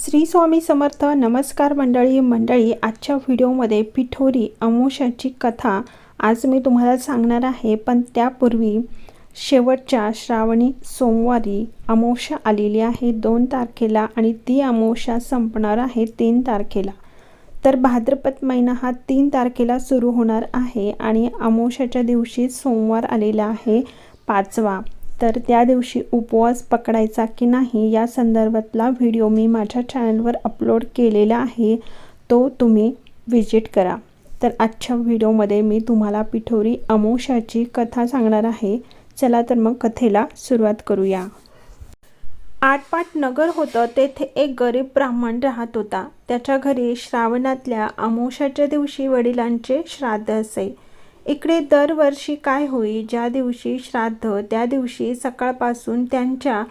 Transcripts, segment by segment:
श्री स्वामी समर्थ नमस्कार मंडळी मंडळी आजच्या व्हिडिओमध्ये पिठोरी अमोशाची कथा आज मी तुम्हाला सांगणार आहे. पण त्यापूर्वी शेवटच्या श्रावणी सोमवारी अमोशा आलेली आहे. दोन तारखेला आणि ती अमोशा संपणार आहे तीन तारखेला. तर भाद्रपद महिना हा तीन तारखेला सुरू होणार आहे आणि अमोशाच्या दिवशी सोमवार आलेला आहे पाचवा. तर त्या दिवशी उपवास पकडायचा की नाही या संदर्भातला व्हिडिओ मी माझ्या चॅनलवर अपलोड केलेला आहे तो तुम्ही व्हिजिट करा. तर आजच्या व्हिडिओमध्ये मी तुम्हाला पिठोरी अमोशाची कथा सांगणार आहे. चला तर मग कथेला सुरुवात करूया. आटपाट नगर होतं तेथे एक गरीब ब्राह्मण राहत होता. त्याच्या घरी श्रावणातल्या अमोशाच्या दिवशी वडिलांचे श्राद्ध असे. इकडे दरवर्षी काय होई ज्या दिवशी श्राद्ध त्या दिवशी सकाळपासून त्यांच्या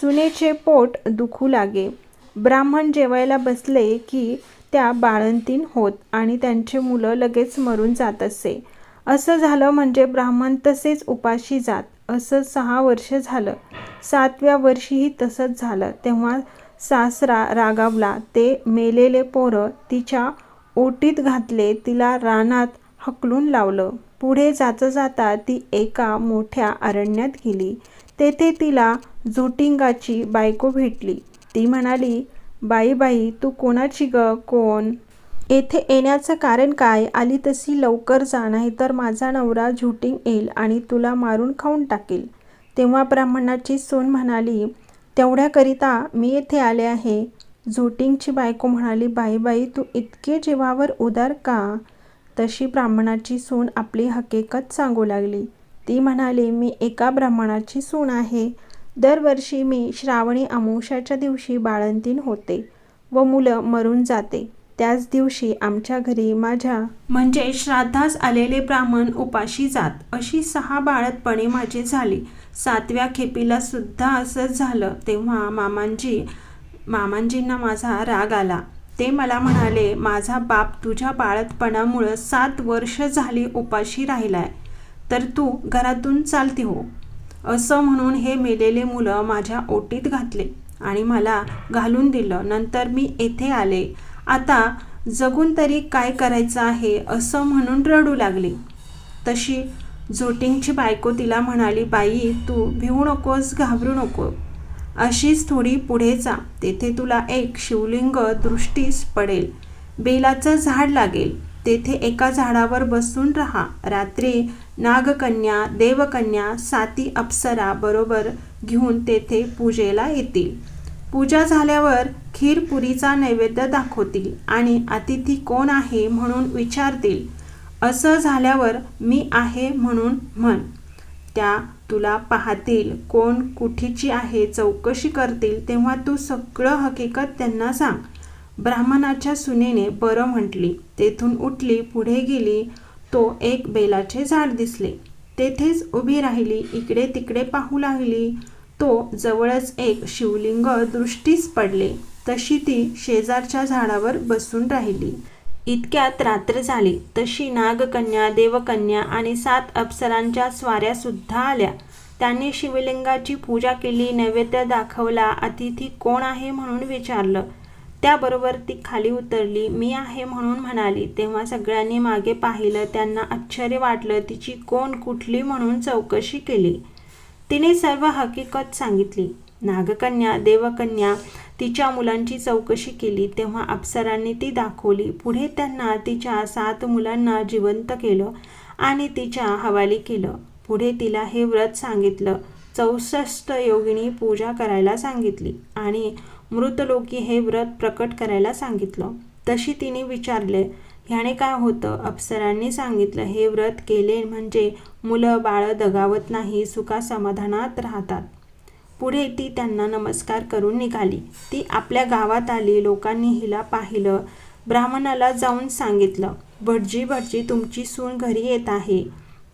सुनेचे पोट दुखू लागे. ब्राह्मण जेवायला बसले की त्या बाळंतीन होत आणि त्यांचे मुलं लगेच मरून जात असे. असं झालं म्हणजे ब्राह्मण तसेच उपाशी जात. असं सहा वर्ष झालं. सातव्या वर्षीही तसंच झालं. तेव्हा सासरा रागावला. ते मेलेले पोरं तिच्या ओटीत घातले. तिला रानात हकलून लावलं. पुढे जाता जाता ती एका मोठ्या अरण्यात गेली. तेथे तिला झुटिंगाची बायको भेटली. ती म्हणाली बाई बाई तू कोणाची ग? कोण? येथे येण्याचं कारण काय? आली तशी लवकर जा नाही तर माझा नवरा झुटिंग येईल आणि तुला मारून खाऊन टाकेल. तेव्हा ब्राह्मणाची सून म्हणाली तेवढ्याकरिता मी येथे आले आहे. झुटिंगची बायको म्हणाली बाई बाई तू इतके जीवावर उदार का? तशी ब्राह्मणाची सून आपली हकीकत सांगू लागली. ती म्हणाली मी एका ब्राह्मणाची सून आहे. दरवर्षी मी श्रावणी अमावस्याच्या दिवशी बाळंतीण होते व मुलं मरून जाते. त्याच दिवशी आमच्या घरी माझ्या म्हणजे श्राद्धास आलेले ब्राह्मण उपाशी जात. अशी सहा बाळतपणे माझी झाली. सातव्या खेपीला सुद्धा असंच झालं तेव्हा मामांजी मामांजींना माझा राग आला. ते मला म्हणाले माझा बाप तुझ्या बाळतपणामुळं सात वर्ष झाली उपाशी राहिलाय तर तू घरातून चालती हो. असं म्हणून हे मेलेले मुलं माझ्या ओटीत घातले आणि मला घालून दिलं. नंतर मी येथे आले. आता जगून तरी काय करायचं आहे असं म्हणून रडू लागली. तशी झोटिंगची बायको तिला म्हणाली बाई तू भिवू नकोस घाबरू नको. अशीच थोडी पुढे जा. तेथे तुला एक शिवलिंग दृष्टीस पडेल. बेलाचं झाड लागेल. तेथे एका झाडावर बसून राहा. रात्री नागकन्या देवकन्या साती अप्सरा बरोबर घेऊन तेथे पूजेला येतील. पूजा झाल्यावर खीरपुरीचा नैवेद्य दाखवतील आणि अतिथी कोण आहे म्हणून विचारतील. असं झाल्यावर मी आहे म्हणून म्हण. त्या तुला पाहतील कोण कुठीची आहे चौकशी करतील तेव्हा तू सगळं हकीकत त्यांना सांग. ब्राह्मणाच्या सुनेने बरं म्हटली. तेथून उठली पुढे गेली. तो एक बेलाचे झाड दिसले. तेथेच उभी राहिली इकडे तिकडे पाहू लागली. तो जवळच एक शिवलिंग दृष्टीस पडले. तशी ती शेजारच्या झाडावर बसून राहिली. इतक्यात रात्र झाली तशी नागकन्या देवकन्या आणि सात अप्सरांच्या स्वाऱ्या सुद्धा आल्या. त्यांनी शिवलिंगाची पूजा केली नैवेद्य दाखवला अतिथी कोण आहे म्हणून विचारलं. त्याबरोबर ती खाली उतरली मी आहे म्हणून म्हणाली. तेव्हा सगळ्यांनी मागे पाहिलं त्यांना आश्चर्य वाटलं तिची कोण कुठली म्हणून चौकशी केली? तिने सर्व हकीकत सांगितली. नागकन्या देवकन्या तिच्या मुलांची चौकशी केली तेव्हा अप्सरांनी ती दाखवली. पुढे त्यांना तिच्या सात मुलांना जिवंत केलं आणि तिच्या हवाली केलं. पुढे तिला हे व्रत सांगितलं. चौसष्ट योगिनी पूजा करायला सांगितली आणि मृतलोकी हे व्रत प्रकट करायला सांगितलं. तशी तिने विचारले ह्याने काय होतं? अप्सरांनी सांगितलं हे व्रत केले म्हणजे मुलं बाळं दगावत नाही सुखा समाधानात राहतात. पुढे ती त्यांना नमस्कार करून निघाली. ती आपल्या गावात आली. लोकांनी हिला पाहिलं. ब्राह्मणाला जाऊन सांगितलं भटजी भटजी तुमची सून घरी येत आहे.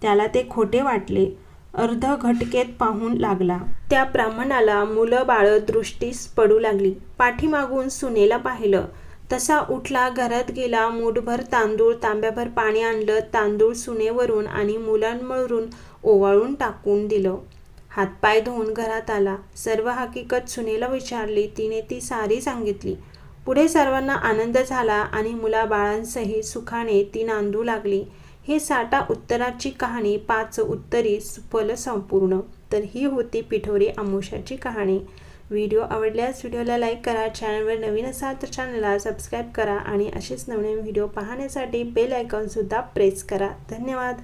त्याला ते खोटे वाटले. अर्ध घटकेत पाहून लागला. त्या ब्राह्मणाला मुलं बाळं दृष्टीस पडू लागली. पाठीमागून सुनेला पाहिलं. तसा उठला घरात गेला मूठभर तांदूळ तांब्याभर पाणी आणलं तांदूळ सुनेवरून आणि मुलांवरून ओवाळून टाकून दिलं. हातपाय धुवून घरात आला. सर्व हकीकत सुनेला विचारली. तिने ती सारी सांगितली. पुढे सर्वांना आनंद झाला आणि मुलाबाळांसहित सुखाने ती नांदू लागली. हे साठा उत्तराची कहाणी पाच उत्तरी सुफल संपूर्ण. तर ही होती पिठोरी अमुषाची कहाणी. व्हिडिओ आवडल्यास व्हिडिओला लाईक करा चॅनलवर नवीन असाल तर चॅनलला सबस्क्राईब करा आणि असेच नवीन व्हिडिओ पाहण्यासाठी बेल आयकॉनसुद्धा प्रेस करा. धन्यवाद.